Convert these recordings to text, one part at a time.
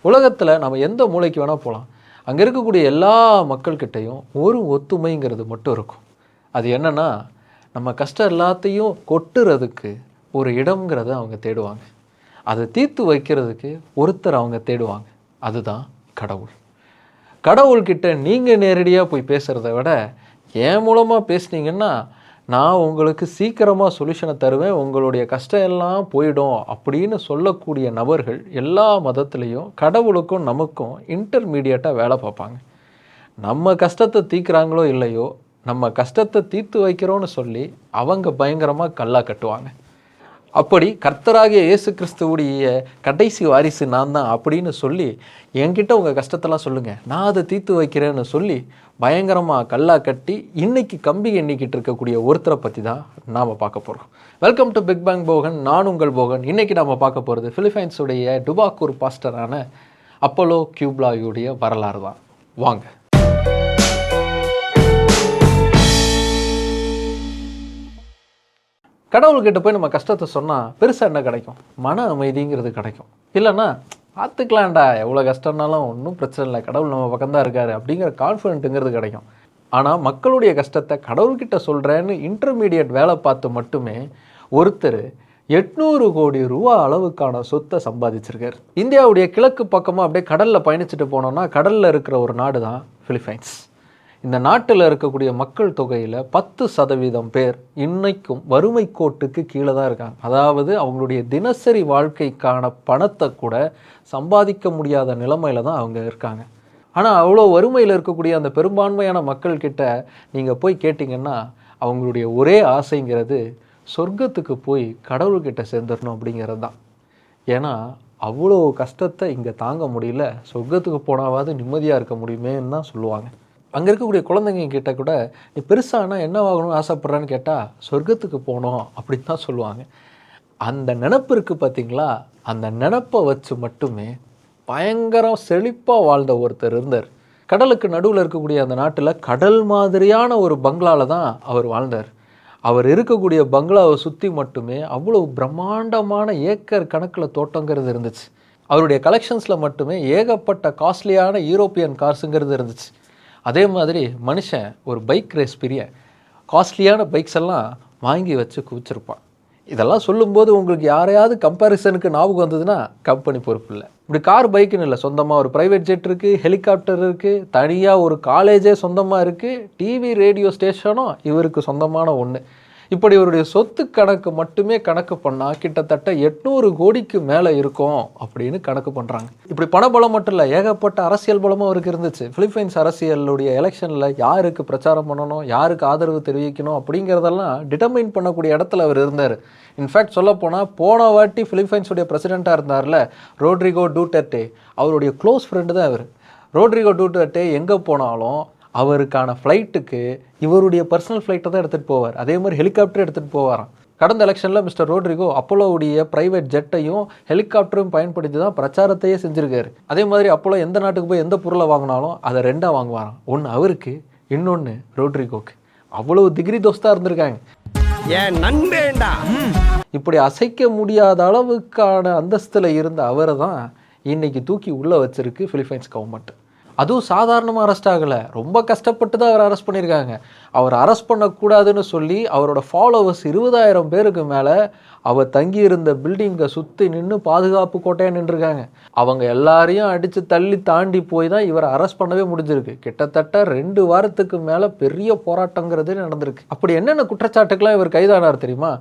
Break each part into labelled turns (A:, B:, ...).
A: உலகத்தில் நம்ம எந்த மூலைக்கு வேணால் போகலாம் அங்கே இருக்கக்கூடிய எல்லா மக்கள்கிட்டையும் ஒரு ஒத்துமைங்கிறது மட்டும் இருக்கும். அது என்னென்னா நம்ம கஷ்டம் எல்லாத்தையும் கொட்டுறதுக்கு ஒரு இடம்ங்கிறத அவங்க தேடுவாங்க. அதை தீர்த்து வைக்கிறதுக்கு ஒருத்தர் அவங்க தேடுவாங்க. அதுதான் கடவுள். கடவுள்கிட்ட நீங்கள் நேரடியாக போய் பேசுகிறத விட என் மூலமாக பேசுனீங்கன்னா நான் உங்களுக்கு சீக்கிரமாக சொல்யூஷனை தருவேன் உங்களுடைய கஷ்டம் எல்லாம் போயிடும் அப்படின்னு சொல்லக்கூடிய நபர்கள் எல்லா மதத்துலேயும் கடவுளுக்கும் நமக்கும் இன்டர்மீடியட்டாக வேலை பார்ப்பாங்க. நம்ம கஷ்டத்தை தீர்க்குறாங்களோ இல்லையோ நம்ம கஷ்டத்தை தீர்த்து வைக்கிறோன்னு சொல்லி அவங்க பயங்கரமாக கல்லா கட்டுவாங்க. அப்படி கர்த்தராகிய இயேசு கிறிஸ்துவுடைய கடைசி வாரிசு நான் தான் அப்படின்னு சொல்லி என்கிட்ட உங்கள் கஷ்டத்தெல்லாம் சொல்லுங்கள் நான் அதை தீர்த்து வைக்கிறேன்னு சொல்லி பயங்கரமாக கல்லா கட்டி இன்னைக்கு கம்பி எண்ணிக்கிட்டு இருக்கக்கூடிய ஒருத்தரை பற்றி தான் நாம் பார்க்க போகிறோம் welcome to big bang Bogan நான் உங்கள் போகன். இன்றைக்கி நாம் பார்க்க போகிறது ஃபிலிப்பைன்ஸுடைய டுபாக்கூர் பாஸ்டரான அப்போலோ கியூப்லாயுடைய வரலாறு தான். வாங்க. கடவுள்கிட்ட போய் நம்ம கஷ்டத்தை சொன்னால் பெருசாக என்ன கிடைக்கும்? மன அமைதிங்கிறது கிடைக்கும். இல்லைன்னா பார்த்துக்கலாம்டா எவ்வளோ கஷ்டம்னாலும் ஒன்றும் பிரச்சனை இல்லை. கடவுள் நம்ம பக்கம்தான் இருக்காரு. அப்படிங்கிற கான்ஃபிடென்ட்டுங்கிறது கிடைக்கும். ஆனால் மக்களுடைய கஷ்டத்தை கடவுள்கிட்ட சொல்கிறேன்னு இன்டர்மீடியட் வேலை பார்த்து மட்டுமே ஒருத்தர் எட்நூறு கோடி ரூபா அளவுக்கான சொத்தை சம்பாதிச்சிருக்காரு. இந்தியாவுடைய கிழக்கு பக்கமாக அப்படியே கடலில் பயணிச்சுட்டு போனோம்னா கடலில் இருக்கிற ஒரு நாடு தான் ஃபிலிப்பைன்ஸ் இந்த நாட்டில் இருக்கக்கூடிய மக்கள் தொகையில் பத்து சதவீதம் பேர் இன்னைக்கும் வறுமை கோட்டுக்கு கீழே தான் இருக்காங்க. அதாவது அவங்களுடைய தினசரி வாழ்க்கைக்கான பணத்தை கூட சம்பாதிக்க முடியாத நிலைமையில தான் அவங்க இருக்காங்க. ஆனால் அவ்வளோ வறுமையில் இருக்கக்கூடிய அந்த பெரும்பான்மையான மக்கள்கிட்ட நீங்கள் போய் கேட்டிங்கன்னா அவங்களுடைய ஒரே ஆசைங்கிறது சொர்க்கத்துக்கு போய் கடவுள்கிட்ட சேர்ந்துடணும் அப்படிங்கிறது தான். ஏன்னா அவ்வளோ கஷ்டத்தை இங்கே தாங்க முடியல. சொர்க்கத்துக்கு போனாவது நிம்மதியாக இருக்க முடியுமேன்னு தான் சொல்லுவாங்க. அங்கே இருக்கக்கூடிய குழந்தைங்க கிட்ட கூட நீ பெருசானா என்ன ஆகணும்னு ஆசைப்பட்றான்னு கேட்டால் சொர்க்கத்துக்கு போகணும் அப்படின்னு தான் சொல்லுவாங்க. அந்த நினப்பு இருக்குது பார்த்தீங்களா அந்த நினப்பை வச்சு மட்டுமே பயங்கரம் செழிப்பாக வாழ்ந்த ஒருத்தர் இருந்தார். கடலுக்கு நடுவில் இருக்கக்கூடிய அந்த நாட்டில் கடல் மாதிரியான ஒரு பங்களாவில் தான் அவர் வாழ்ந்தார். அவர் இருக்கக்கூடிய பங்களாவை சுற்றி மட்டுமே அவ்வளோ பிரம்மாண்டமான ஏக்கர் கணக்கில் தோட்டங்கிறது இருந்துச்சு. அவருடைய கலெக்ஷன்ஸில் மட்டுமே ஏகப்பட்ட காஸ்ட்லியான யூரோப்பியன் கார்ஸுங்கிறது இருந்துச்சு. அதே மாதிரி மனுஷன் ஒரு பைக் ரேஸ் பிரிய காஸ்ட்லியான பைக்ஸ் எல்லாம் வாங்கி வச்சு குவிச்சிருப்பான். இதெல்லாம் சொல்லும்போது உங்களுக்கு யாரையாவது கம்பேரிசனுக்கு ஞாபகம் வந்ததுன்னா கம்பெனி பொறுப்பு இல்லை. இப்படி கார் பைக்குன்னு இல்லை சொந்தமாக ஒரு ப்ரைவேட் ஜெட் இருக்குது ஹெலிகாப்டர் இருக்குது தனியாக ஒரு காலேஜே சொந்தமாக இருக்குது டிவி ரேடியோ ஸ்டேஷனும் இவருக்கு சொந்தமான ஒன்று இப்படி இவருடைய சொத்து கணக்கு மட்டுமே கணக்கு பண்ணால் கிட்டத்தட்ட எட்நூறு கோடிக்கு மேலே இருக்கும் அப்படின்னு கணக்கு பண்ணுறாங்க இப்படி பணபலம் மட்டும் இல்லை ஏகப்பட்ட அரசியல் பலமும் அவருக்கு இருந்துச்சு. பிலிப்பைன்ஸ் அரசியலுடைய எலெக்ஷனில் யாருக்கு பிரச்சாரம் பண்ணணும் யாருக்கு ஆதரவு தெரிவிக்கணும் அப்படிங்கிறதெல்லாம் டிட்டர்மைன் பண்ணக்கூடிய இடத்துல அவர் இருந்தார். இன்ஃபேக்ட் சொல்லப்போனால் போன வாட்டி பிலிப்பைன்ஸுடைய பிரசிடெண்ட்டாக இருந்தார்ல ரோட்ரிகோ டூட்டர்டே அவருடைய க்ளோஸ் ஃப்ரெண்டு தான் அவர் ரோட்ரிகோ டூட்டர்டே எங்கே போனாலும் அவருக்கான ஃப்ளைட்டுக்கு இவருடைய பர்சனல் ஃப்ளைட்டை தான் எடுத்துகிட்டு போவார். அதே மாதிரி ஹெலிகாப்டர் எடுத்துகிட்டு போவாராம். கடந்த எலெக்ஷனில் மிஸ்டர் ரோட்ரிகோ அப்போலோவுடைய ப்ரைவேட் ஜெட்டையும் ஹெலிகாப்டரும் பயன்படுத்தி தான் பிரச்சாரத்தையே செஞ்சுருக்காரு. அதே மாதிரி அப்போலோ எந்த நாட்டுக்கு போய் எந்த பொருளை வாங்கினாலும் அதை ரெண்டாக வாங்குவாராம். ஒன்று அவருக்கு இன்னொன்று ரோட்ரிகோக்கு. அவ்வளோ டிகிரி தோஸ்தாக இருந்திருக்காங்க.
B: என் நண்பேண்டா?
A: இப்படி அசைக்க முடியாத அளவுக்கான அந்தஸ்தில் இருந்த அவரை தான் இன்னைக்கு தூக்கி உள்ளே வச்சிருக்கு பிலிப்பைன்ஸ் கவர்மெண்ட் அதுவும் சாதாரணமாக அரெஸ்ட் ஆகலை. ரொம்ப கஷ்டப்பட்டு தான் அவர் அரெஸ்ட் பண்ணியிருக்காங்க. அவர் அரெஸ்ட் பண்ணக்கூடாதுன்னு சொல்லி அவரோட ஃபாலோவர்ஸ் இருபதாயிரம் பேருக்கு மேலே அவர் தங்கியிருந்த பில்டிங்கை சுற்றி நின்று பாதுகாப்பு கோட்டையாக நின்றுருக்காங்க. அவங்க எல்லாரையும் அடித்து தள்ளி தாண்டி போய் தான் இவரை அரெஸ்ட் பண்ணவே முடிஞ்சிருக்கு. கிட்டத்தட்ட ரெண்டு வாரத்துக்கு மேலே பெரிய போராட்டங்கிறது நடந்திருக்கு. அப்படி என்னென்ன குற்றச்சாட்டுக்கெல்லாம் இவர் கைதானார் தெரியுமா?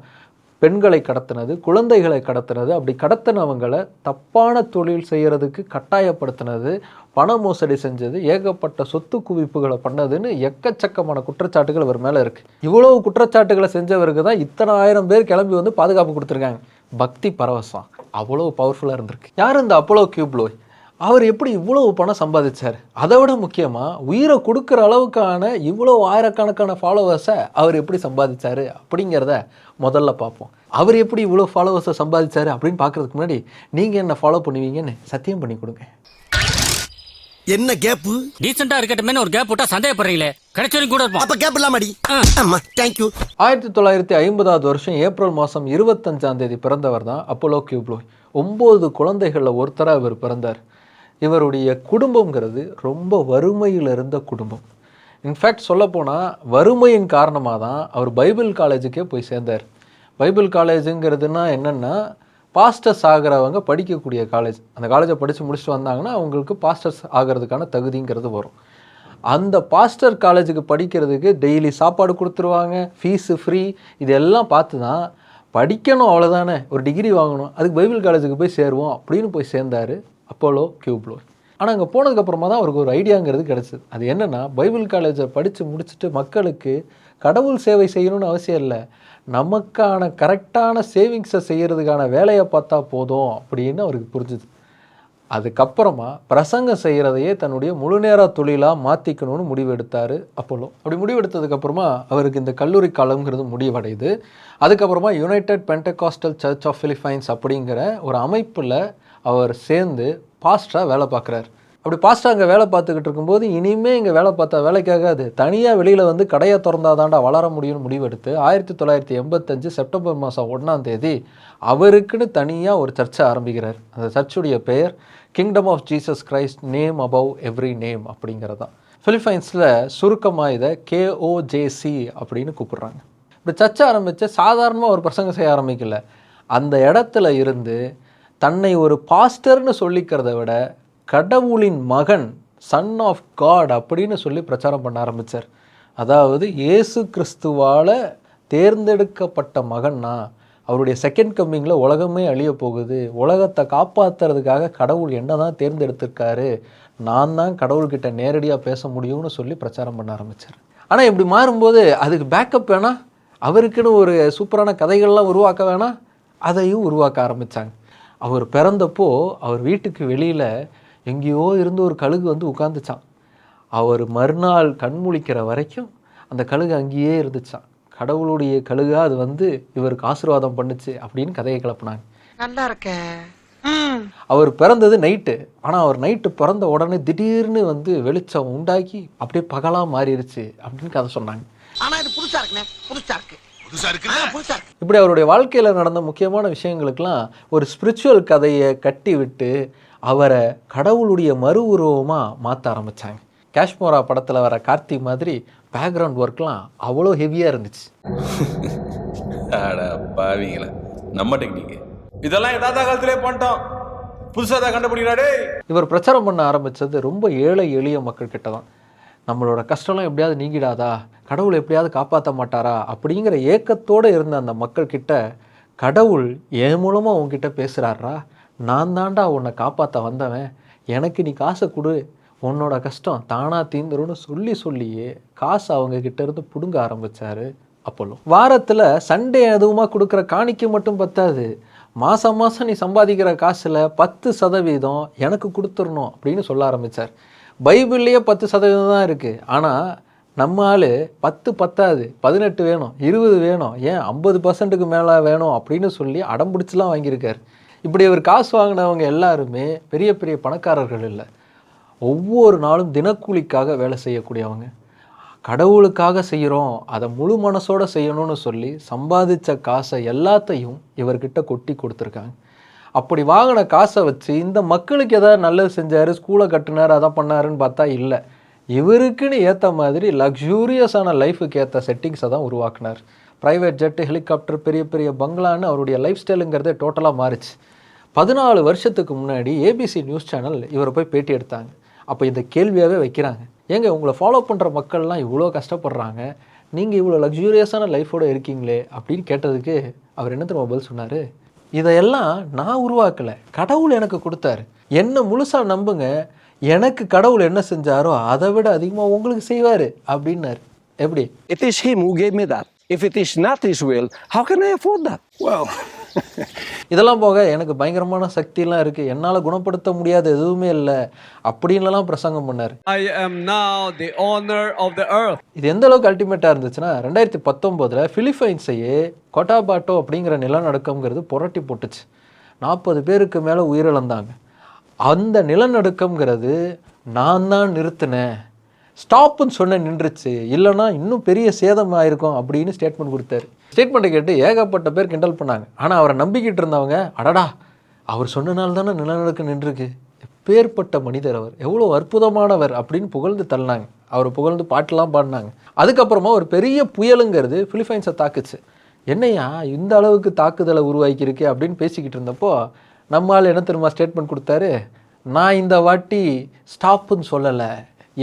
A: பெண்களை கடத்தினது குழந்தைகளை கடத்தினது அப்படி கடத்தினவங்களை தப்பான தொழில் செய்கிறதுக்கு கட்டாயப்படுத்தினது பண மோசடி செஞ்சது ஏகப்பட்ட சொத்து குவிப்புகளை பண்ணதுன்னு எக்கச்சக்கமான குற்றச்சாட்டுகள் இவர் மேலே இருக்குது இவ்வளவு குற்றச்சாட்டுகளை செஞ்சவருக்கு தான் இத்தனை ஆயிரம் பேர் கிளம்பி வந்து பாதுகாப்பு கொடுத்துருக்காங்க. பக்தி பரவசம். அவ்வளோ பவர்ஃபுல்லாக இருந்திருக்கு. யார் இந்த அப்போலோ கியூப்லோய் அவர் எப்படி இவ்வளவு பணம் சம்பாதிச்சார்? அதை விட முக்கியமாக உயிரை கொடுக்குற அளவுக்கான இவ்வளோ ஆயிரக்கணக்கான ஃபாலோவர்ஸை அவர் எப்படி சம்பாதிச்சாரு அப்படிங்கிறத முதல்ல பார்ப்போம். அவர் எப்படி இவ்வளோ ஃபாலோவர்ஸை சம்பாதிச்சாரு அப்படின்னு பார்க்கறதுக்கு முன்னாடி நீங்கள் என்ன ஃபாலோ பண்ணுவீங்கன்னு சத்தியம் பண்ணி கொடுங்க.
B: என்ன கேப்பு
C: டீசெண்டா இருக்கட்டுமே ஒரு கேப் விட்டா சந்தேகப்படுறீங்களே. கிடைச்ச வரைக்கும் கூட இருப்போம்.
B: அப்ப கேப் இல்லாமடி. ஆமா தேங்க்யூ
A: ஆயிரத்தி தொள்ளாயிரத்தி ஐம்பதாவது வருஷம் ஏப்ரல் மாதம் இருபத்தஞ்சாம் தேதி பிறந்தவர் தான் அப்போலோ கியூப்லோய் ஒம்பது குழந்தைகளில் ஒருத்தராக இவர் பிறந்தார். இவருடைய குடும்பங்கிறது ரொம்ப வறுமையில் இருந்த குடும்பம் இன்ஃபேக்ட் சொல்லப்போனால் வறுமையின் காரணமாக தான் அவர் பைபிள் காலேஜுக்கே போய் சேர்ந்தார். பைபிள் காலேஜுங்கிறதுனா என்னென்னா பாஸ்டர்ஸ் ஆகிறவங்க படிக்கக்கூடிய காலேஜ். அந்த காலேஜை படித்து முடிச்சுட்டு வந்தாங்கன்னா அவங்களுக்கு பாஸ்டர்ஸ் ஆகிறதுக்கான தகுதிங்கிறது வரும். அந்த பாஸ்டர் காலேஜுக்கு படிக்கிறதுக்கு டெய்லி சாப்பாடு கொடுத்துருவாங்க ஃபீஸு ஃப்ரீ இதெல்லாம் பார்த்து தான் படிக்கணும் அவ்வளோதானே ஒரு டிகிரி வாங்கணும் அதுக்கு பைபிள் காலேஜுக்கு போய் சேருவோம் அப்படின்னு போய் சேர்ந்தார். அப்போலோ கியூப்ளோ ஆனால் அங்கே போனதுக்கப்புறமா தான் அவருக்கு ஒரு ஐடியாங்கிறது கிடச்சிது. அது என்னென்னா பைபிள் காலேஜை படித்து முடிச்சுட்டு மக்களுக்கு கடவுள் சேவை செய்யணும்னு அவசியம் இல்லை. நமக்கான கரெக்டான சேவிங்ஸை செய்கிறதுக்கான வேலையை பார்த்தா போதும் அப்படின்னு அவருக்கு புரிஞ்சுது. அதுக்கப்புறமா பிரசங்கம் செய்கிறதையே தன்னுடைய முழுநேர தொழிலாக மாற்றிக்கணும்னு முடிவெடுத்தார் அப்போலோ அப்படி முடிவெடுத்ததுக்கப்புறமா அவருக்கு இந்த கல்லூரி காலங்கிறது முடிவடையுது. அதுக்கப்புறமா united Pentecostal church of Philippines அப்படிங்கிற ஒரு அமைப்பில் அவர் சேர்ந்து பாஸ்டராக வேலை பார்க்குறாரு. அப்படி பாஸ்டர் அங்கே வேலை பார்த்துக்கிட்டு இருக்கும்போது இனிமே இங்கே வேலை பார்த்தா வேலைக்காகாது. தனியாக வெளியில் வந்து கடையை திறந்தாதாண்டா வளர முடியும்னு முடிவெடுத்து ஆயிரத்தி தொள்ளாயிரத்தி எண்பத்தஞ்சு செப்டம்பர் மாதம் ஒன்றாம் தேதி அவருக்குன்னு தனியாக ஒரு சர்ச்சை ஆரம்பிக்கிறார். அந்த சர்ச்சுடைய பெயர் kingdom of Jesus Christ name above every name அப்படிங்கிறது. தான் ஃபிலிப்பைன்ஸில் சுருக்கமாக இதை கேஓஜேசி அப்படின்னு கூப்பிட்றாங்க. இப்படி சர்ச்சை ஆரம்பித்து சாதாரணமாக ஒரு பிரசங்க செய்ய ஆரம்பிக்கல. அந்த இடத்துல இருந்து தன்னை ஒரு பாஸ்டர்னு சொல்லிக்கிறத விட கடவுளின் மகன் சன் ஆஃப் காட் அப்படின்னு சொல்லி பிரச்சாரம் பண்ண ஆரம்பித்தார் அதாவது இயேசு கிறிஸ்துவால் தேர்ந்தெடுக்கப்பட்ட மகன்னா அவருடைய செகண்ட் கம்மிங்கில் உலகமே அழிய போகுது உலகத்தை காப்பாற்றுறதுக்காக கடவுள் என்ன தான் தேர்ந்தெடுத்திருக்காரு நான் தான் கடவுள்கிட்ட நேரடியாக பேச முடியும்னு சொல்லி பிரச்சாரம் பண்ண ஆரம்பித்தார் ஆனால் இப்படி மாறும்போது அதுக்கு பேக்கப் வேணாம் அவருக்குன்னு ஒரு சூப்பரான கதைகள்லாம் உருவாக்க வேணாம் அதையும் உருவாக்க ஆரம்பித்தாங்க அவர் பிறந்தப்போ அவர் வீட்டுக்கு வெளியில் எங்கேயோ இருந்து ஒரு கழுகு வந்து உட்காந்துச்சான் அவர் மறுநாள் கண் முழிக்கிற வரைக்கும் அந்த கழுகு அங்கேயே இருந்துச்சான் கடவுளுடைய கழுகா அது வந்து இவருக்கு ஆசீர்வாதம் பண்ணுச்சு அப்படின்னு கதையை கிளப்புனாங்க.
B: நல்லா இருக்க.
A: அவர் பிறந்தது நைட்டு. ஆனால் அவர் நைட்டு பிறந்த உடனே திடீர்னு வந்து வெளிச்சம் உண்டாக்கி அப்படியே பகலாக மாறிடுச்சு அப்படின்னு கதை சொன்னாங்க.
B: ஆனா இது புதுசா இருக்குண்ணே புதுசா இருக்கு.
A: இப்படி அவருடைய வாழ்க்கையில் நடந்த முக்கியமான விஷயங்களுக்கெல்லாம் ஒரு ஸ்பிரிச்சுவல் கதையை கட்டி விட்டு அவரை கடவுளுடைய மறு உருவமாக மாற்ற ஆரம்பித்தாங்க காஷ்மோரா படத்தில் வர கார்த்தி மாதிரி பேக்ரவுண்ட் ஒர்க்லாம் அவ்வளோ ஹெவியாக இருந்துச்சு.
D: அட பாவிங்களா நம்ம டெக்னிக்கு இதெல்லாம் எதாத காலத்திலே பண்ணிட்டோம். புதுசா தான் கண்டுபிடிக்கிறாடே
A: இவர் பிரச்சாரம் பண்ண ஆரம்பித்தது ரொம்ப ஏழை எளிய மக்கள் கிட்ட தான். நம்மளோட கஷ்டம்லாம் எப்படியாவது நீங்கிடாதா? கடவுள் எப்படியாவது காப்பாற்ற மாட்டாரா? அப்படிங்கிற ஏக்கத்தோடு இருந்த அந்த மக்கள்கிட்ட கடவுள் என் மூலமாக உன்கிட்ட பேசுகிறாரா நான் தாண்டா உன்னை காப்பாற்ற வந்தவன். எனக்கு நீ காசை கொடு. உன்னோட கஷ்டம் தானாக தீந்துரும்னு சொல்லி சொல்லியே காசு அவங்கக்கிட்ட இருந்து பிடுங்க ஆரம்பிச்சாரு அப்போலோ வாரத்தில் சண்டே எதுவுமாக கொடுக்குற காணிக்கை மட்டும் பத்தாது. மாதம் மாதம் நீ சம்பாதிக்கிற காசில் பத்து சதவீதம் எனக்கு கொடுத்துடணும் அப்படின்னு சொல்ல ஆரம்பித்தார் பைபிள்லேயே பத்து சதவீதம் தான் இருக்குது ஆனால் நம்ம ஆள் பத்து பத்தாது பதினெட்டு வேணும் இருபது வேணும் ஏன் ஐம்பது பர்சன்ட்டுக்கு மேலே வேணும் அப்படின்னு சொல்லி அடம்பிடிச்சிலாம் வாங்கியிருக்கார். இப்படி அவர் காசு வாங்கினவங்க எல்லாருமே பெரிய பெரிய பணக்காரர்கள் இல்லை. ஒவ்வொரு நாளும் தினக்கூலிக்காக வேலை செய்யக்கூடியவங்க. கடவுளுக்காக செய்கிறோம் அதை முழு மனசோடு செய்யணும்னு சொல்லி சம்பாதிச்ச காசை எல்லாத்தையும் இவர்கிட்ட கொட்டி கொடுத்துருக்காங்க. அப்படி வாங்கின காசை வச்சு இந்த மக்களுக்கு எதாவது நல்லது செஞ்சார் ஸ்கூலை கட்டினார் அதை பண்ணாருன்னு பார்த்தா இல்லை. இவருக்குன்னு ஏற்ற மாதிரி லக்ஸூரியஸான லைஃபுக்கு ஏற்ற செட்டிங்ஸை தான் உருவாக்குனார். ப்ரைவேட் ஜெட்டு ஹெலிகாப்டர் பெரிய பெரிய பங்களான்னு அவருடைய லைஃப் ஸ்டைலுங்கிறதே டோட்டலாக மாறிச்சு. பதினாலு வருஷத்துக்கு முன்னாடி ஏபிசி நியூஸ் சேனல் இவரை போய் பேட்டி எடுத்தாங்க. அப்போ இந்த கேள்வியாகவே வைக்கிறாங்க. ஏங்க உங்களை ஃபாலோ பண்ணுற மக்கள்லாம் இவ்வளோ கஷ்டப்படுறாங்க. நீங்கள் இவ்வளோ லக்ஸூரியஸான லைஃபோட இருக்கீங்களே அப்படின்னு கேட்டதுக்கு அவர் என்ன திரும்ப பதில் சொன்னார்? இதையெல்லாம் நான் உருவாக்கலை. கடவுள் எனக்கு கொடுத்தாரு. என்ன முழுசாக நம்புங்க. எனக்கு கடவுள் என்ன செஞ்சாரோ அதை விட அதிகமாக உங்களுக்கு செய்வார் அப்படின்னாரு. எப்படி?
E: It is Him who gave me that. If it is not His will, how can I afford that?
B: Well,
A: இதெல்லாம் போக எனக்கு பயங்கரமான சக்தியெல்லாம் இருக்குது என்னால் குணப்படுத்த முடியாத எதுவுமே இல்லை. அப்படின்லாம் பிரசங்கம் பண்ணார்.
F: I am now the owner of the earth.
A: இது எந்த அளவுக்கு அல்டிமேட்டாக இருந்துச்சுன்னா ரெண்டாயிரத்தி பத்தொம்போதில் பிலிப்பைன்ஸையே கொட்டாபாட்டோ அப்படிங்கிற நிலநடுக்கம்ங்கிறது புரட்டி போட்டுச்சு. நாற்பது பேருக்கு மேலே உயிரிழந்தாங்க. அந்த நிலநடுக்கம்ங்கிறது நான் தான் நிறுத்தினேன். ஸ்டாப்புன்னு சொன்ன நின்றுச்சு. இல்லைன்னா இன்னும் பெரிய சேதம் ஆயிருக்கும் அப்படின்னு ஸ்டேட்மெண்ட் கொடுத்தாரு. ஸ்டேட்மெண்ட்டை கேட்டு ஏகப்பட்ட பேர் கிண்டல் பண்ணாங்க. ஆனால் அவரை நம்பிக்கிட்டு இருந்தவங்க அடடா அவர் சொன்னனால தானே நிலநடுக்கம் நின்றுருக்கு. எப்பேற்பட்ட மனிதர் அவர். எவ்வளோ அற்புதமானவர் அப்படின்னு புகழ்ந்து தள்ளினாங்க. அவரை புகழ்ந்து பாட்டெலாம் பாடினாங்க. அதுக்கப்புறமா ஒரு பெரிய புயலுங்கிறது ஃபிலிப்பைன்ஸை தாக்குச்சு. என்னையா இந்த அளவுக்கு தாக்குதலை உருவாக்கியிருக்கு அப்படின்னு பேசிக்கிட்டு இருந்தப்போ நம்மால் என்ன தெரியுமா ஸ்டேட்மெண்ட் கொடுத்தாரு? நான் இந்த வாட்டி ஸ்டாப்புன்னு சொல்லலை.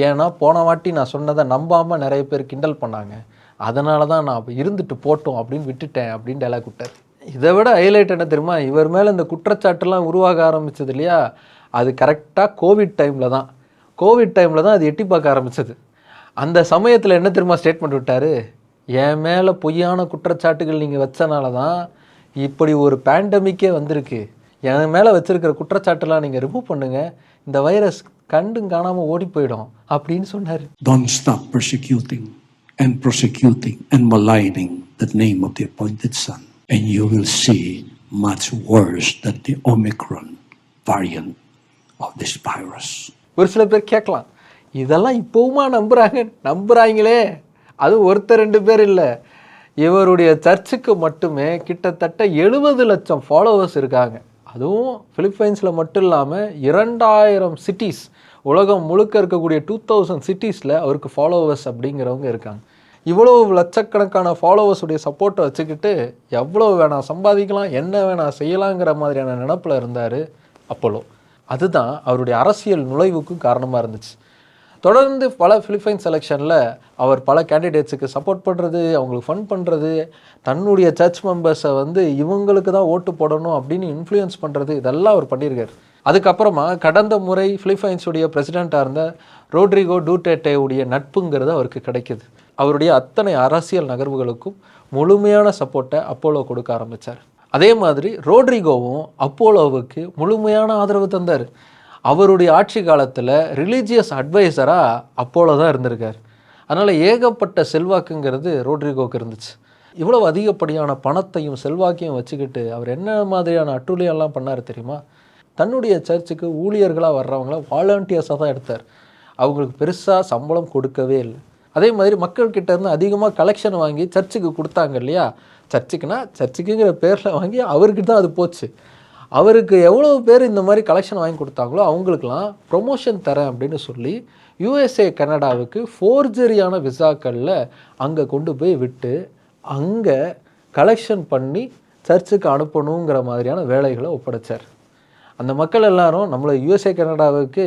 A: ஏன்னா போன வாட்டி நான் சொன்னதை நம்பாமல் நிறைய பேர் கிண்டல் பண்ணாங்க. அதனால தான் நான் இருந்துட்டு போட்டோம் அப்படின்னு விட்டுட்டேன் அப்படின்னு டைலாக் விட்டார் இதை விட ஹைலைட் என்ன தெரியுமா? இவர் மேலே இந்த குற்றச்சாட்டுலாம் உருவாக ஆரம்பித்தது இல்லையா? அது கரெக்டாக கோவிட் டைமில் தான். கோவிட் டைமில் தான் அது எட்டி பார்க்க ஆரம்பிச்சது. அந்த சமயத்தில் என்ன தெரியுமா ஸ்டேட்மெண்ட் விட்டார்? என் மேலே பொய்யான குற்றச்சாட்டுகள் நீங்கள் வச்சனால தான் இப்படி ஒரு பேண்டமிக்கே வந்திருக்கு. என் மேலே வச்சிருக்கிற குற்றச்சாட்டெல்லாம் நீங்கள் ரிமூவ் பண்ணுங்க. இந்த வைரஸ் கண்டும் காணாமல் ஓடி போயிடும் அப்படின்னு சொன்னார்.
G: Don't stop persecuting and prosecuting and maligning the name of the appointed Son, and you will see much worse than the Omicron variant of this virus.
A: ஒரு சில பேர் கேட்கலாம் இதெல்லாம் இப்போவுமா நம்புகிறாங்க நம்புகிறாங்களே அது ஒருத்தர் ரெண்டு பேர் இல்லை. இவருடைய சர்ச்சுக்கு மட்டுமே கிட்டத்தட்ட எழுபது லட்சம் ஃபாலோவர்ஸ் இருக்காங்க. அதுவும் ஃபிலிப்பைன்ஸில் மட்டும் இல்லாமல் இரண்டாயிரம் சிட்டிஸ் உலகம் முழுக்க இருக்கக்கூடிய டூ தௌசண்ட் சிட்டிஸில் அவருக்கு ஃபாலோவர்ஸ் அப்படிங்கிறவங்க இருக்காங்க. இவ்வளோ லட்சக்கணக்கான ஃபாலோவர்ஸுடைய சப்போர்ட்டை வச்சுக்கிட்டு எவ்வளோ வேணாம் சம்பாதிக்கலாம் என்ன வேணாம் செய்யலாங்கிற மாதிரியான நினப்பில் இருந்தார் அப்போலோ. அதுதான் அவருடைய அரசியல் நுழைவுக்கும் காரணமாக இருந்துச்சு. தொடர்ந்து பல ஃபிலிப்பைன் செலெக்ஷனில் அவர் பல கேண்டிடேட்ஸுக்கு சப்போர்ட் பண்ணுறது அவங்களுக்கு ஃபண்ட் பண்ணுறது தன்னுடைய சர்ச் மெம்பர்ஸை வந்து இவங்களுக்கு தான் ஓட்டு போடணும் அப்படின்னு இன்ஃப்ளூயன்ஸ் பண்ணுறது இதெல்லாம் அவர் பண்ணியிருக்காரு. அதுக்கப்புறமா கடந்த முறை ஃபிலிப்பைன்ஸுடைய பிரசிடெண்ட்டாக இருந்த ரோட்ரிகோ டூட்டேட்டேவுடைய நட்புங்கிறது அவருக்கு கிடைக்கிது. அவருடைய அத்தனை அரசியல் நகர்வுகளுக்கும் முழுமையான சப்போர்ட்டை அப்போலோ கொடுக்க ஆரம்பித்தார் அதே மாதிரி ரோட்ரிகோவும் அப்போலோவுக்கு முழுமையான ஆதரவு தந்தார். அவருடைய ஆட்சி காலத்தில் ரிலீஜியஸ் அட்வைசராக அப்போலோ தான் இருந்திருக்கார். அதனால் ஏகப்பட்ட செல்வாக்குங்கிறது ரோட்ரிகோக்கு இருந்துச்சு. இவ்வளவு அதிகப்படியான பணத்தையும் செல்வாக்கையும் வச்சுக்கிட்டு அவர் என்ன மாதிரியான அட்டுழியெல்லாம் பண்ணார் தெரியுமா? தன்னுடைய சர்ச்சுக்கு ஊழியர்களாக வர்றவங்கள வாலண்டியர்ஸாக தான் எடுத்தார். அவங்களுக்கு பெருசாக சம்பளம் கொடுக்கவே இல்லை. அதே மாதிரி மக்கள்கிட்ட இருந்து அதிகமாக கலெக்ஷன் வாங்கி சர்ச்சுக்கு கொடுத்தாங்க இல்லையா? சர்ச்சுக்குன்னா சர்ச்சுக்குங்கிற பேரில் வாங்கி அவருக்கு தான் அது போச்சு. அவருக்கு எவ்வளோ பேர் இந்த மாதிரி கலெக்ஷன் வாங்கி கொடுத்தாங்களோ அவங்களுக்கெல்லாம் ப்ரொமோஷன் தரேன் அப்படின்னு சொல்லி யூஎஸ்ஏ கனடாவுக்கு ஃபோர்ஜரியான விசாக்களில் அங்கே கொண்டு போய் விட்டு அங்கே கலெக்ஷன் பண்ணி சர்ச்சுக்கு அனுப்பணுங்கிற மாதிரியான வேலைகளை ஒப்படைச்சார். அந்த மக்கள் எல்லாரும் நம்மளை யூஎஸ்ஏ கனடாவுக்கு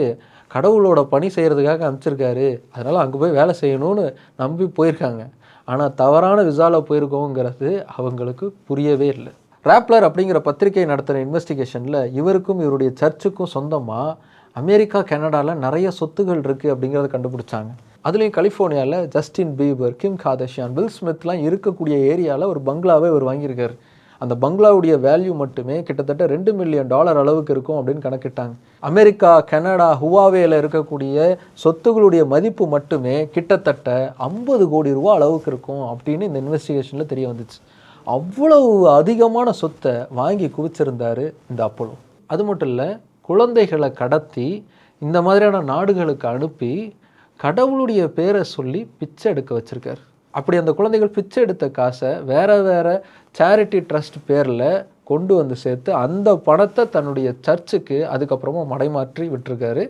A: கடவுளோட பணி செய்கிறதுக்காக அனுப்பிச்சிருக்காரு. அதனால் அங்கே போய் வேலை செய்யணும்னு நம்பி போயிருக்காங்க. ஆனால் தவறான விசாவில் போயிருக்கோங்கிறது அவங்களுக்கு புரியவே இல்லை. ராப்லர் அப்படிங்கிற பத்திரிகை நடத்தின இன்வெஸ்டிகேஷனில் இவருக்கும் இவருடைய சர்ச்சுக்கும் சொந்தமாக அமெரிக்கா கனடாவில் நிறைய சொத்துகள் இருக்குது அப்படிங்கிறத கண்டுபிடிச்சாங்க. அதுலேயும் கலிஃபோர்னியாவில் Justin Bieber Kim Kardashian Will ஸ்மித்லாம் இருக்கக்கூடிய ஏரியாவில் ஒரு பங்களாவே இவர் வாங்கியிருக்காரு. அந்த பங்களாவுடைய வேல்யூ மட்டுமே கிட்டத்தட்ட ரெண்டு மில்லியன் டாலர் அளவுக்கு இருக்கும் அப்படின்னு கணக்கிட்டாங்க. அமெரிக்கா கனடா ஹுவாவேல இருக்கக்கூடிய சொத்துகளுடைய மதிப்பு மட்டுமே கிட்டத்தட்ட ஐம்பது கோடி ரூபா அளவுக்கு இருக்கும் அப்படின்னு இந்த இன்வெஸ்டிகேஷனில் தெரிய வந்துச்சு. அவ்வளவு அதிகமான சொத்தை வாங்கி குவிச்சிருந்தாரு இந்த அப்போலோ. அது மட்டும் இல்லை குழந்தைகளை கடத்தி இந்த மாதிரியான நாடுகளுக்கு அனுப்பி கடவுளுடைய பேரை சொல்லி பிச்சை எடுக்க வச்சுருக்கார். அப்படி அந்த குழந்தைகள் பிச்சை எடுத்த காசை வேறு வேறு சேரிட்டி ட்ரஸ்ட் பேரில் கொண்டு வந்து சேர்த்து அந்த பணத்தை தன்னுடைய சர்ச்சுக்கு அதுக்கப்புறமா மடைமாற்றி விட்டுருக்காரு.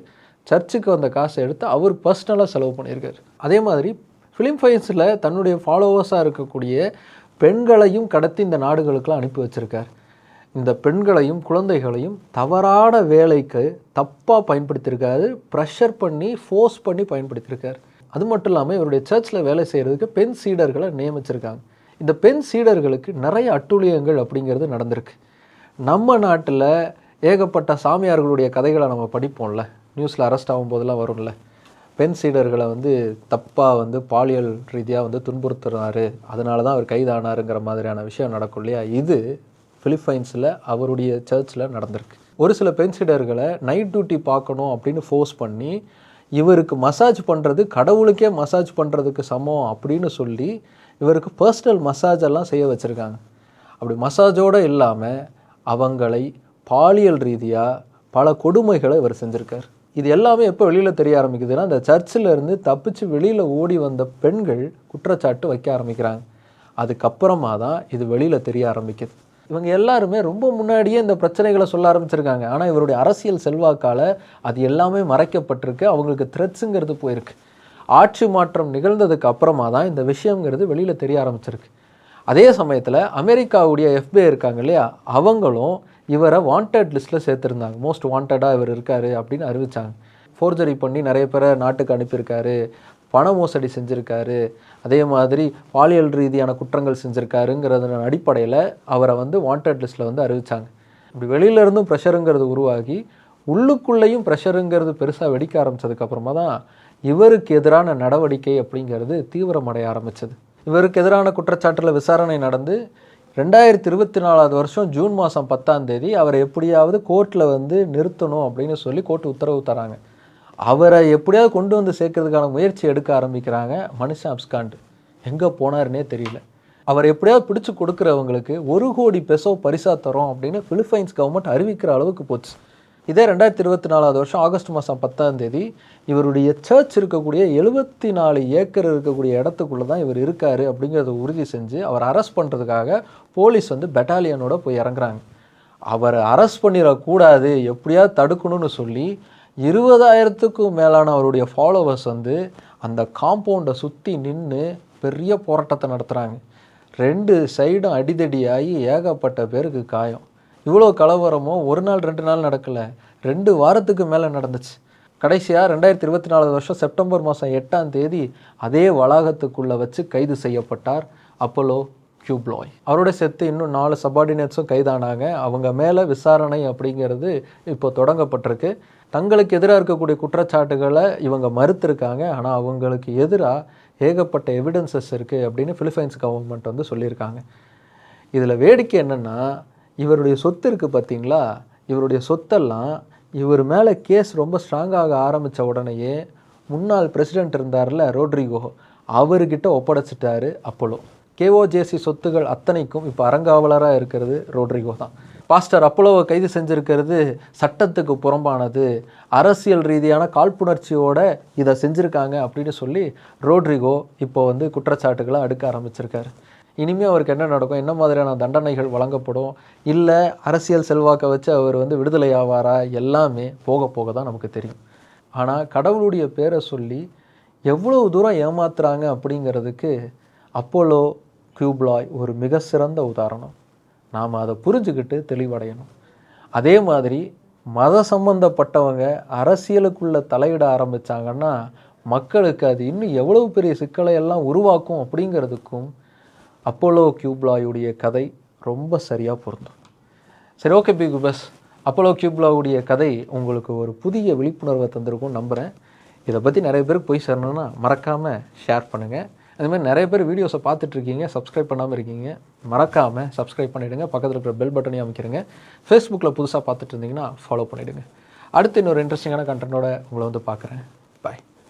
A: சர்ச்சுக்கு வந்த காசை எடுத்து அவர் பர்சனலாக செலவு பண்ணியிருக்காரு. அதே மாதிரி ஃபிலிம் ஃபைன்ஸில் தன்னுடைய ஃபாலோவர்ஸாக இருக்கக்கூடிய பெண்களையும் கடத்தி இந்த நாடுகளுக்கெல்லாம் அனுப்பி வச்சுருக்கார். இந்த பெண்களையும் குழந்தைகளையும் தவறான வேலைக்கு தப்பாக பயன்படுத்தியிருக்காரு. ப்ரெஷர் பண்ணி ஃபோர்ஸ் பண்ணி பயன்படுத்தியிருக்கார். அது மட்டும் இல்லாமல் இவருடைய சர்ச்சில் வேலை செய்கிறதுக்கு பெண் சீடர்களை நியமிச்சிருக்காங்க. இந்த பெண் சீடர்களுக்கு நிறைய அட்டூழியங்கள் அப்படிங்கிறது நடந்திருக்கு. நம்ம நாட்டில் ஏகப்பட்ட சாமியார்களுடைய கதைகளை நம்ம படிப்போம்ல. நியூஸில் அரெஸ்ட் ஆகும்போதெல்லாம் வரும்ல. பெண் சீடர்களை வந்து தப்பாக வந்து பாலியல் ரீதியாக வந்து துன்புறுத்துறாரு. அதனால தான் அவர் கைதானாருங்கிற மாதிரியான விஷயம் நடக்கும் இல்லையா? இது ஃபிலிப்பைன்ஸில் அவருடைய சர்ச்சில் நடந்திருக்கு. ஒரு சில பெண் சீடர்களை நைட் டியூட்டி பார்க்கணும் அப்படின்னு ஃபோர்ஸ் பண்ணி இவருக்கு மசாஜ் பண்ணுறது கடவுளுக்கே மசாஜ் பண்ணுறதுக்கு சமம் அப்படின்னு சொல்லி இவருக்கு பர்சனல் மசாஜ் எல்லாம் செய்ய வச்சுருக்காங்க. அப்படி மசாஜோடு இல்லாமல் அவங்களை பாலியல் ரீதியாக பல கொடுமைகளை இவர் செஞ்சுருக்கார். இது எல்லாமே எப்போ வெளியில் தெரிய ஆரம்பிக்குதுன்னா அந்த சர்ச்சில் இருந்து தப்பிச்சு வெளியில் ஓடி வந்த பெண்கள் குற்றச்சாட்டு வைக்க ஆரம்பிக்கிறாங்க. அதுக்கப்புறமா தான் இது வெளியில் தெரிய ஆரம்பிக்குது. இவங்க எல்லாருமே ரொம்ப முன்னாடியே இந்த பிரச்சனைகளை சொல்ல ஆரம்பிச்சிருக்காங்க. ஆனால் இவருடைய அரசியல் செல்வாக்கால் அது எல்லாமே மறைக்கப்பட்டிருக்கு. அவங்களுக்கு த்ரெட்ஸுங்கிறது போயிருக்கு. ஆட்சி மாற்றம் நிகழ்ந்ததுக்கு அப்புறமா தான் இந்த விஷயங்கிறது வெளியில் தெரிய ஆரம்பிச்சிருக்கு. அதே சமயத்தில் அமெரிக்காவுடைய எஃபிஐ இருக்காங்க இல்லையா? அவங்களும் இவரை வாண்டட் லிஸ்ட்டில் சேர்த்துருந்தாங்க. மோஸ்ட் வாண்டடாக இவர் இருக்காரு அப்படின்னு அறிவித்தாங்க ஃபோர்ஜரி பண்ணி நிறைய பேரை நாட்டுக்கு அனுப்பியிருக்காரு. பண மோசடி செஞ்சுருக்காரு. அதே மாதிரி பாலியல் ரீதியான குற்றங்கள் செஞ்சுருக்காருங்கிறதன் அடிப்படையில் அவரை வந்து வாண்டட் லிஸ்ட்டில் வந்து அறிவித்தாங்க இப்படி வெளியிலேருந்தும் ப்ரெஷருங்கிறது உருவாகி உள்ளுக்குள்ளேயும் ப்ரெஷருங்கிறது பெருசாக வெடிக்க ஆரம்பிச்சதுக்கப்புறமா தான் இவருக்கு எதிரான நடவடிக்கை அப்படிங்கிறது தீவிரமடைய ஆரம்பிச்சது. இவருக்கு எதிரான குற்றச்சாட்டில் விசாரணை நடந்து ரெண்டாயிரத்தி இருபத்தி நாலாவது வருஷம் ஜூன் மாதம் பத்தாம் தேதி அவரை எப்படியாவது கோர்ட்டில் வந்து நிறுத்தணும் அப்படின்னு சொல்லி கோர்ட் உத்தரவு தராங்க. அவரை எப்படியாவது கொண்டு வந்து சேர்க்கறதுக்கான முயற்சி எடுக்க ஆரம்பிக்கிறாங்க மனுஷன் அப்ஸ்காண்டு. எங்கே போனாருன்னே தெரியல. அவர் எப்படியாவது பிடிச்சு கொடுக்குறவங்களுக்கு ஒரு கோடி பெசோ பரிசா தரோம் அப்படின்னு பிலிப்பைன்ஸ் கவர்மெண்ட் அறிவிக்கிற அளவுக்கு போச்சு. இதே ரெண்டாயிரத்தி இருபத்தி நாலாவது வருஷம் ஆகஸ்ட் மாதம் பத்தாம் தேதி இவருடைய சர்ச் இருக்கக்கூடிய எழுபத்தி நாலு ஏக்கர் இருக்கக்கூடிய இடத்துக்குள்ளே தான் இவர் இருக்கார் அப்படிங்கிறத உறுதி செஞ்சு அவர் அரெஸ்ட் பண்ணுறதுக்காக போலீஸ் வந்து பெட்டாலியனோட போய் இறங்குறாங்க. அவரை அரெஸ்ட் பண்ணிடக்கூடாது எப்படியாவது தடுக்கணும்னு சொல்லி இருபதாயிரத்துக்கும் மேலான அவருடைய ஃபாலோவர்ஸ் வந்து அந்த காம்பவுண்டை சுற்றி நின்று பெரிய போராட்டத்தை நடத்துகிறாங்க ரெண்டு சைடும் அடிதடியாகி ஏகப்பட்ட பேருக்கு காயம். இவ்வளோ கலவரமும் ஒரு நாள் ரெண்டு நாள் நடக்கலை. ரெண்டு வாரத்துக்கு மேலே நடந்துச்சு. கடைசியாக ரெண்டாயிரத்தி இருபத்தி நாலு வருஷம் செப்டம்பர் மாதம் எட்டாம் தேதி அதே வளாகத்துக்குள்ளே வச்சு கைது செய்யப்பட்டார் அப்போலோ கியூப்லாய் அவரோட சேர்த்து இன்னும் நாலு சபார்டினேட்ஸும் கைதானாங்க. அவங்க மேலே விசாரணை அப்படிங்கிறது இப்போ தொடங்கப்பட்டிருக்கு. தங்களுக்கு எதிராக இருக்கக்கூடிய குற்றச்சாட்டுகளை இவங்க மறுத்திருக்காங்க. ஆனால் அவங்களுக்கு எதிராக ஏகப்பட்ட எவிடன்சஸ் இருக்குது அப்படின்னு ஃபிலிப்பைன்ஸ் கவர்மெண்ட் வந்து சொல்லியிருக்காங்க. இதில் வேடிக்கை என்னென்னா இவருடைய சொத்து இருக்குது பார்த்தீங்களா? இவருடைய சொத்தெல்லாம் இவர் மேலே கேஸ் ரொம்ப ஸ்ட்ராங்காக ஆரம்பித்த உடனேயே முன்னாள் பிரசிடென்ட் இருந்தார்ல ரோட்ரிகோ அவர்கிட்ட ஒப்படைச்சிட்டாரு அப்போலோ. கேஓஜேசி சொத்துகள் அத்தனைக்கும் இப்போ அறங்காவலராக இருக்கிறது ரோட்ரிகோ தான். பாஸ்டர் அப்போலோவை கைது செஞ்சுருக்கிறது சட்டத்துக்கு புறம்பானது. அரசியல் ரீதியான காழ்ப்புணர்ச்சியோட இதை செஞ்சுருக்காங்க அப்படின்னு சொல்லி ரோட்ரிகோ இப்போ வந்து குற்றச்சாட்டுகளை அடுக்க ஆரம்பிச்சிருக்காரு. இனிமேல் அவருக்கு என்ன நடக்கும்? என்ன மாதிரியான தண்டனைகள் வழங்கப்படும்? இல்லை அரசியல் செல்வாக்கை வச்சு அவர் வந்து விடுதலை ஆவாரா? எல்லாமே போக போக தான் நமக்கு தெரியும். ஆனால் கடவுளுடைய பேரை சொல்லி எவ்வளவு தூரம் ஏமாத்துறாங்க அப்படிங்கிறதுக்கு அப்போலோ கியூப்லாய் ஒரு மிக சிறந்த உதாரணம். நாம் அதை புரிஞ்சுக்கிட்டு தெளிவடையணும். அதே மாதிரி மத சம்பந்தப்பட்டவங்க அரசியலுக்குள்ளே தலையிட ஆரம்பித்தாங்கன்னா மக்களுக்கு அது இன்னும் எவ்வளவு பெரிய சிக்கலை எல்லாம் உருவாக்கும் அப்படிங்கிறதுக்கும் அப்போலோ கியூப்லாயுடைய கதை ரொம்ப சரியாக பொருந்தும். சரி ஓகே பி பஸ் அப்போலோ கியூப்லாவுடைய கதை உங்களுக்கு ஒரு புதிய விழிப்புணர்வை தந்திருக்கும் நம்புகிறேன் இதை பற்றி நிறைய பேருக்கு போய் சேரணும்னா மறக்காமல் ஷேர் பண்ணுங்கள் அதுமாதிரி நிறைய பேர் வீடியோஸை பார்த்துட்ருக்கீங்க சப்ஸ்கிரைப் பண்ணாமல் இருக்கீங்க மறக்காமல் சப்ஸ்கிரைப் பண்ணிவிடுங்க பக்கத்தில் இருக்கிற பெல் பட்டனையும் அமைக்கிறங்க ஃபேஸ்புக்கில் புதுசாக பார்த்துட்டு இருந்தீங்கன்னா ஃபாலோ பண்ணிவிடுங்க அடுத்து இன்னொரு இன்ட்ரெஸ்டிங்கான கண்டென்ட்டோட உங்களை வந்து பார்க்குறேன்.